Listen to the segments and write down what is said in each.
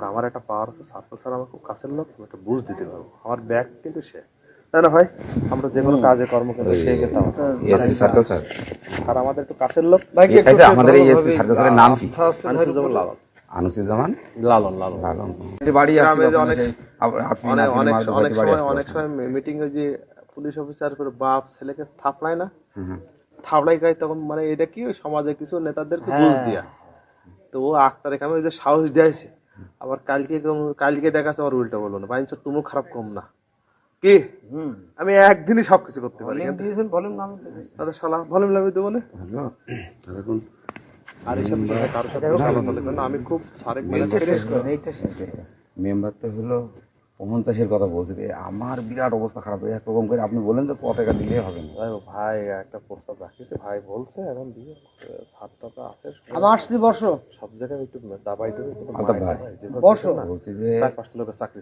আর আমার একটা পাওয়ার আছে সার্কেল স্যার আমার খুব কাছের লোক আমি একটা বুঝ দিতে পারব। আমার ব্যাগ কিন্তু সে। তাই না ভাই আমরা যে কোনো কাজে কর্ম কিন্তু সে এসপি সার্কেল স্যার। আর আমাদের একটু কাছের লোক। আমাদের এই এসপি সার্কেল স্যারের নাম কি? আনিসুজ্জামান লালন। আনুসুজ্জামান লালন লালন। বাড়ি অনেক- সময় অনেক সময় মিটিং এ যে পুলিশ অফিসার করে বাপ ছেলেকে থাপড়ায় না। থাপড়াই গায় তখন মানে এটা কি ওই সমাজে কিছু নেতাদেরকে বুঝ দিয়া। তো ও আক্তার এখানে ওই যে সাহস দিয়েছে আবার কালকে কালকে দেখাচ্ছে আবার উল্টা বলল না। বাইঞ্চ তুমিও খারাপ কম না। কি? আমি একদিনই সবকিছু করতে পারি। কিন্তু তাদের শালা ভলিউম লাভি দেবো না দেখুন। আর কারোর সাথে বলে আমি খুব সারেক মানে মেম্বার তো হলো পঞ্চাশের কথা বলছি যে আমার বিরাট অবস্থা খারাপ। হয়ে একরকম করে আপনি বলেন যে ক টাকা দিলে হবে না। ভাই ভাই একটা প্রস্তাব রাখিছে ভাই বলছে এখন দিয়ে সাতটা তো আছে আমার আসছি বর্ষ সব জায়গায় একটু দাবাই দেবে। দেবে, বসো। বলছি যে চার পাঁচটা লোকের চাকরি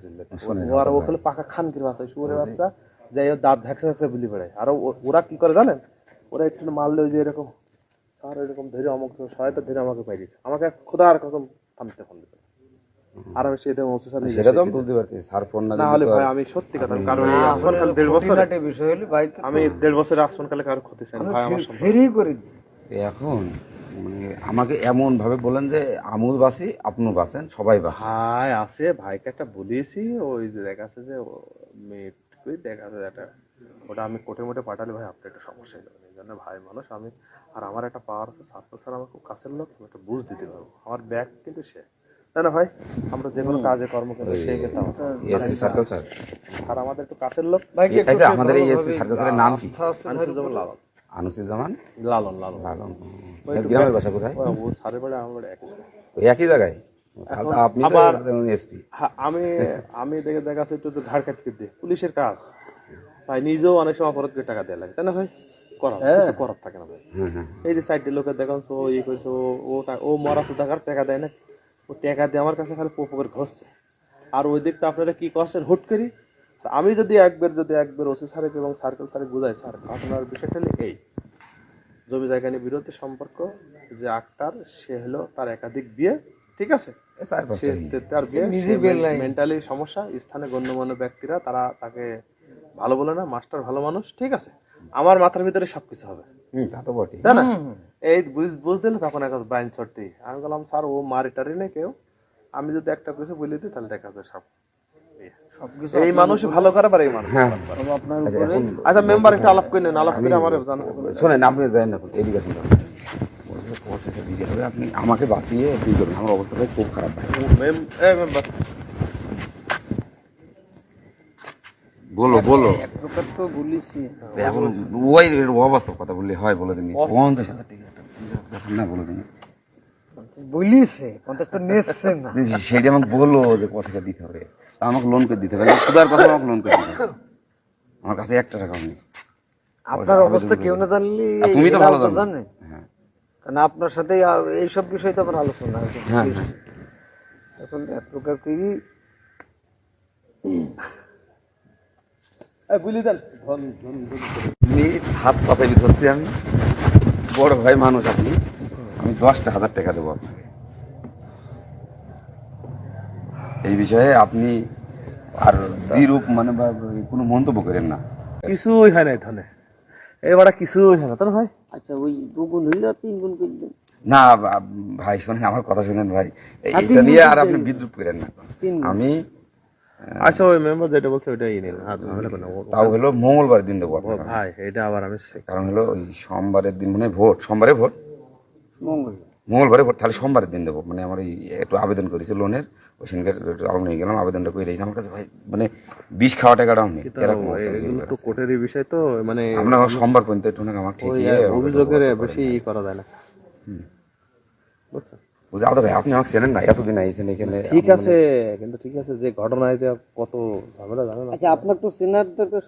ও আর ও খেলে পাকা খানকির বাচ্চা শুয়ারের বাচ্চা। যাই হোক দাঁত ভ্যাকসা ভ্যাকসা বুলি বেড়ায়। আর ওরা কি করে জানেন? ওরা একটু মারলে ওই যে এরকম স্যার এরকম ধরে আমাকে সহায়তা ধরে আমাকে পাই দিয়েছে। আমাকে খোদার কসম থামতে ফোন দিয়েছে আর আমি সেটা মৌসুম স্যার সেটা তো বুঝতে পারছি স্যার ফোন না না হলে ভাই আমি সত্যি কথা কারণ আসমান কাল দেড় বছর বিষয় হলে বাড়িতে আমি দেড় বছরের আসমান কালে কারও ক্ষতি চাই ভাই আমার ফেরি করে এখন মানে আমাকে এমন ভাবে বলেন যে আমুল বাসি আপনিও বাসেন সবাই বাসেন। ভাই আছে ভাইকে একটা বলিয়েছি ওই যে দেখা যাচ্ছে যে মেয়ে কই দেখা যাচ্ছে একটা ওটা আমি কোটে মোটে পাঠালে ভাই আপনার একটা সমস্যা হয়ে যাবে। এই জন্য ভাই মানুষ আমি আর আমার একটা পাওয়ার আছে সার্কেল স্যার আমার খুব কাছের লোক একটা বুঝ দিতে পারব। আমার ব্যাগ কিন্তু সে তাই না ভাই? আমরা যে কোনো কাজে কর্ম কিন্তু সে গেতাম এসপি সার্কেল স্যার আর আমাদের একটু কাছের লোক। আমাদের এই এসপি সার্কেল স্যারের নাম কি। আনিসুজ্জামান লালন। লালন লালন। গ্রামের বাসা কোথায়? ও সারে বাড়ি আমার বাড়ি একই। একই জায়গায়? আপনি আবার- এসপি হ্যাঁ, আমি আমি দেখে দেখা যাচ্ছে একটু ঘাড় কাটতে দিয়ে। পুলিশের কাজ। ভাই নিজেও অনেক সময় অপরাধ করে টাকা দেওয়া লাগে। তাই না ভাই? করার কিছু করার থাকে না ভাই। হ্যাঁ হ্যাঁ। এই যে সাইডের লোকের দেখান ও ইয়ে করেছে ও ও ও মরা সুদাকার টাকা দেয় না। ও টাকা দিয়ে আমার কাছে খালি পোপো করে ঘষছে। আর ওই দিকটা আপনারা কি করছেন? হুট করি। আমি যদি একবার যদি একবার ওসি সারেক এবং সার্কেল সারেক বুঝাই স্যার ঘটনার বিষয়টা হলো এই। জমি জায়গা নিয়ে বিরোধী সম্পর্ক যে আক্তার সে হলো তার একাধিক বিয়ে ঠিক আছে? তার বিয়ে মেন্টালি সমস্যা স্থানে গণ্যমান্য ব্যক্তিরা তারা তাকে ভালো বলে না মাস্টার ভালো মানুষ ঠিক আছে? আমার মাথার ভিতরে সবকিছু হবে। তা তো বটে তাই না? এই বুঝ বুঝ দিলে তখন একটা বাইন চড়তে আমি বললাম স্যার ও মারি টারি নেই কেউ? আমি যদি একটা কিছু বলে দিই তাহলে দেখা যাবে সব। এই মানুষ ভালো করে পারে এই মানুষ। হ্যাঁ। আচ্ছা, উপরে। এখন আচ্ছা মেম্বার একটু আলাপ করে নেন আলাপ করে আমার শোনেন আপনি যাই না এদিকে আপনি আমাকে বাঁচিয়ে দিয়ে করুন আমার অবস্থাটা খুব খারাপ। মেম্বার বলো বলো। এক প্রকার তো বলিছি এখন ওই অবস্থা কথা বললে হয় বলে দিন পঞ্চাশ হাজার টাকা। না বলে দিন। বলিছে পঞ্চাশ তো নেচ্ছে না। সেটা আমাকে বলল যে দিতে হবে। আমাকে লোন করে দিতে হবে। সুদার কথা আমাকে লোন করে দিতে হবে। আমার কাছে একটা টাকা নেই। আপনার অবস্থা কেউ না জানলে তুমি তো ভালো জানো। হ্যাঁ। কারণ আপনার সাথে এইসব বিষয় তো আমার আলোচনা হয়েছে। হ্যাঁ, এখন এক প্রকার কি বুঝলি দেন। আমি হাত ধরছি আমি। বড় ভাই মানুষ আপনি। আমি দশটা হাজার টাকা দেবো আপনাকে। এই বিষয়ে আপনি আর বিরূপ মানে বা কোনো মন্তব্য করেন না। কিছুই হয় না ধনে এবারে কিছুই হয় না না ভাই? আচ্ছা ওই দু গুণ হইলে তিন গুণ করে দেন না ভাই শোনেন আমার কথা শুনেন ভাই। এটা নিয়ে আর আপনি বিদ্রুপ করেন না। আমি আচ্ছা ওই মেম্বার যেটা বলছে ওইটাই নিন। তাও হলো মঙ্গলবার দিন দেবো ভাই এটা আবার আমি কারণ হলো ওই সোমবারের দিন মানে ভোট সোমবারে ভোট। মঙ্গলবারে। তাহলে সোমবারের দিন দেবো। মানে আমার এই একটু আবেদন করেছি লোনের ওই সিনকে আলো নিয়ে গেলাম আবেদনটা করে রেখেছি আমার কাছে ভাই মানে বিষ খাওয়া টাকাটাও নেই। তো কোর্টের বিষয় তো মানে আমরা সোমবার পর্যন্ত একটু না আমার ঠিক অভিযোগের বেশি ই করা যায় না। বুঝছেন বুঝে ভাই আপনি আমাকে চেনেন না এতদিন আইছেন এখানে ঠিক আছে কিন্তু ঠিক আছে যে ঘটনা কত ঝামেলা জানো না। আচ্ছা আপনার তো চেনার দরকার